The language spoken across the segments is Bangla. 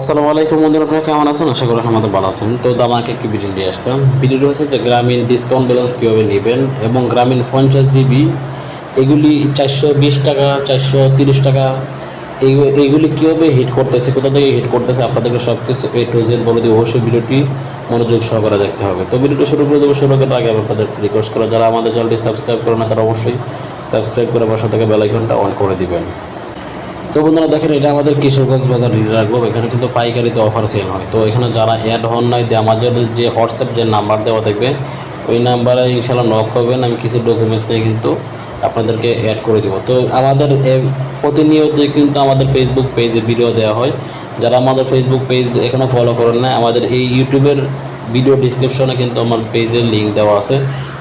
আসসালামু আলাইকুম বন্ধুরা, আপনারা কেমন আছেন? আশা করি আমাদের ভালো আছেন। তো দামাকে একটি ভিডিও নিয়ে আসলাম। ভিডিওটি হচ্ছে যে গ্রামীণ ডিসকাউন্ট ব্যালেন্স কীভাবে নেবেন এবং গ্রামীণ পঞ্চাশ জিবি এগুলি চারশো বিশ টাকা, চারশো তিরিশ টাকা এইগু- এইগুলি কীভাবে হিট করতেছে, কোথা থেকে হিট করতেছে, আপনাদেরকে সব কিছু এ টু জেড বলে দিয়ে অবশ্যই ভিডিওটি মনোযোগ সহকারে দেখতে হবে। তো ভিডিওটি শুরু করে দেবো, শুরু করার আগে আপনাদের রিকোয়েস্ট করা, যারা আমাদের চ্যানেলটি সাবস্ক্রাইব করে না, তারা অবশ্যই সাবস্ক্রাইব করে পাশে থেকে বেলাইকনটা অন করে দিবেন। তো বন্ধুরা দেখেন, এটা আমাদের কিশোরগঞ্জ বাজার ডিলার এখানে কিন্তু পাইকারিতে অফার সেল হয়। তো এখানে যারা অ্যাড হন নাই আমাদের যে হোয়াটসঅ্যাপ যে নাম্বার দেওয়া দেখবেন, ওই নাম্বারে ইনশাল্লাহ নক করবেন। আমি কিছু ডকুমেন্টস নিয়ে কিন্তু আপনাদেরকে অ্যাড করে দেবো। তো আমাদের প্রতিনিয়তই কিন্তু আমাদের ফেসবুক পেজে ভিডিও দেওয়া হয়। যারা আমাদের ফেসবুক পেজ এখানে ফলো করেন না আমাদের এই ইউটিউবের ভিডিও ডিসক্রিপশনে কিন্তু আমার পেজের লিঙ্ক দেওয়া আছে।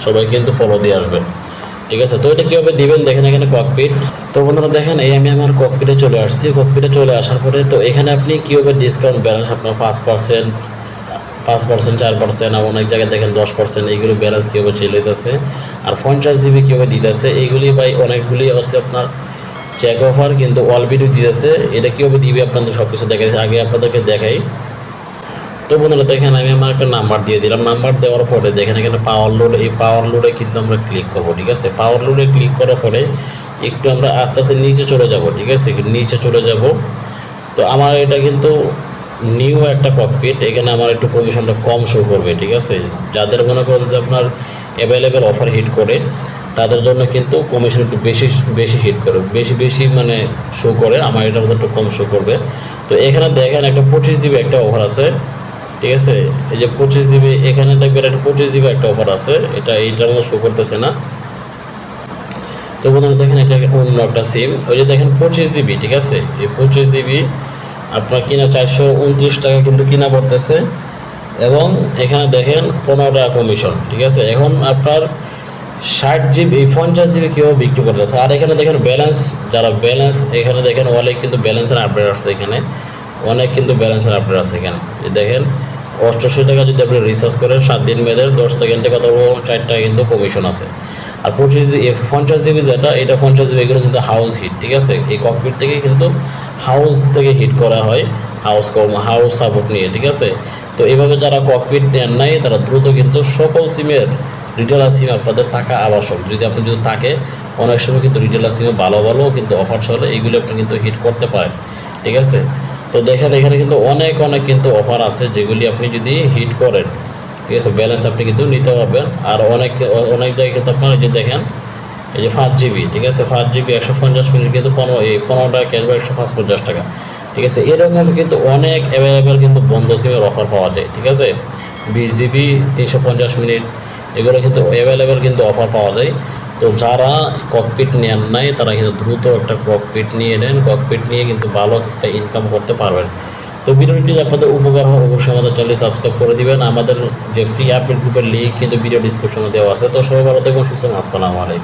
সবাই কিন্তু ফলো দিয়ে আসবেন। ঠিক আছে, তো এটা কীভাবে দিবেন? দেখেন এখানে ককপিট তো বন্ধুরা দেখেন, এই আমি আমার ককপিটে চলে আসছি। ককপিটে চলে আসার পরে তো এখানে আপনি কীভাবে ডিসকাউন্ট ব্যালেন্স আপনার পাঁচ পার্সেন্ট পাঁচ পার্সেন্ট চার পার্সেন্ট আর অনেক জায়গায় দেখেন দশ পার্সেন্ট এইগুলো ব্যালেন্স কীভাবে চলে যেতেছে আর পঞ্চাশ জিবি কীভাবে দিতেছে, এইগুলি ভাই অনেকগুলি আছে আপনার চেক অফার কিন্তু অল ভিডিও দিতেছে। এটা কীভাবে দিবে আপনাদের সব কিছু দেখাই, আগে আপনাদেরকে দেখাই। তো বন্ধুরা দেখেন আমি আমার একটা নাম্বার দিয়ে দিলাম। নাম্বার দেওয়ার পরে দেখেন এখানে পাওয়ার লোড এই পাওয়ার লোডে কিন্তু আমরা ক্লিক করব, ঠিক আছে? পাওয়ার লোডে ক্লিক করার পরে একটু আমরা আস্তে আস্তে নিচে চলে যাব, ঠিক আছে? নিচে চলে যাব। তো আমার এটা কিন্তু নিউ একটা ককপিট এখানে আমার একটু কমিশনটা কম শো করবে, ঠিক আছে? যাদের মনে করেন যে আপনার অ্যাভেলেবেল অফার হিট করে, তাদের জন্য কিন্তু কমিশন একটু বেশি বেশি হিট করে, বেশি বেশি মানে শো করে, আমার এটার মধ্যে একটু কম শো করবে। তো এখানে দেখেন একটা পঁচিশ জিবি একটা অফার আছে। ঠিক আছে? এই যে পঁচিশ জিবি, এখানে দেখবেন একটা পঁচিশ জিবি একটা অফার আছে। এটা এইটার মধ্যে শো করতেছে না। তো বন্ধুরা, দেখেন এটা অন্য একটা সিম ওই যে দেখেন পঁচিশ জিবি, ঠিক আছে? এই পঁচিশ জিবি আপনার কিনা চারশো উনত্রিশ টাকা কিন্তু কিনা পড়তেছে। এবং এখানে দেখেন পনেরো টাকা কমিশন ঠিক আছে? এখন আপনার ষাট জিবি পঞ্চাশ জিবি কীভাবে বিক্রি করতেছে? আর এখানে দেখেন ব্যালেন্স যারা ব্যালেন্স এখানে দেখেন অনেক কিন্তু ব্যালেন্সের আপডেট আসছে এখানে। অনেক কিন্তু ব্যালেন্সের আপডেট আছে এখানে। দেখেন অষ্টশো টাকা যদি আপনি রিচার্জ করেন, সাত দিন মেয়েদের দশ সেকেন্ডে কত চার টাকা কিন্তু কমিশন আছে। আর পঁচিশ জি পঞ্চাশ জিবি যেটা, এটা পঞ্চাশ জিবি এগুলো কিন্তু হাউস হিট ঠিক আছে? এই ককপিট থেকে কিন্তু হাউস থেকে হিট করা হয় হাউস কম হাউস সাপোর্ট নিয়ে, ঠিক আছে? তো এভাবে যারা ককপিট নেন নাই, তারা দ্রুত কিন্তু সকল সিমের রিটেলার সিম আপনাদের টাকা আবশ্যক। যদি আপনি যদি থাকে, অনেক সময় কিন্তু রিটেলার সিমে ভালো ভালো কিন্তু অফার চলে, এইগুলো আপনি কিন্তু হিট করতে পারেন, ঠিক আছে? তো দেখেন, এখানে কিন্তু অনেক অনেক কিন্তু অফার আছে যেগুলি আপনি যদি হিট করেন, ঠিক আছে? ব্যালেন্স আপনি কিন্তু নিতে পারবেন। আর অনেক অনেক জায়গায় কিন্তু আপনারা যে দেখেন, এই যে পাঁচ জিবি ঠিক আছে? পাঁচ জিবি একশো পঞ্চাশ মিনিট কিন্তু পনেরো, এই পনেরো টাকা ক্যাশব্যাক একশো পাঁচ পঞ্চাশ টাকা, ঠিক আছে? এরকম কিন্তু অনেক অ্যাভেলেবেল কিন্তু বন্ধ সিমের অফার পাওয়া যায়, ঠিক আছে? বিশ জিবি তিনশো পঞ্চাশ মিনিট, এগুলো কিন্তু অ্যাভেলেবেল কিন্তু অফার পাওয়া যায়। তো যারা ককপিট নেন নাই, তারা কিন্তু দ্রুত একটা ককপিট নিয়ে নেন। ককপিট নিয়ে কিন্তু ভালো একটা ইনকাম করতে পারবেন। তো ভিডিওটি আপনাদের উপকার হয়, অবশ্যই আমাদের চ্যানেল সাবস্ক্রাইব করে দিবেন। আমাদের যে ফ্রি আপডেট গ্রুপের লিঙ্ক কিন্তু ভিডিও ডিসক্রিপশনে দেওয়া আছে। তো সবাই ভালো থাকবেন, সুস্থ আসসালামু আলাইকুম।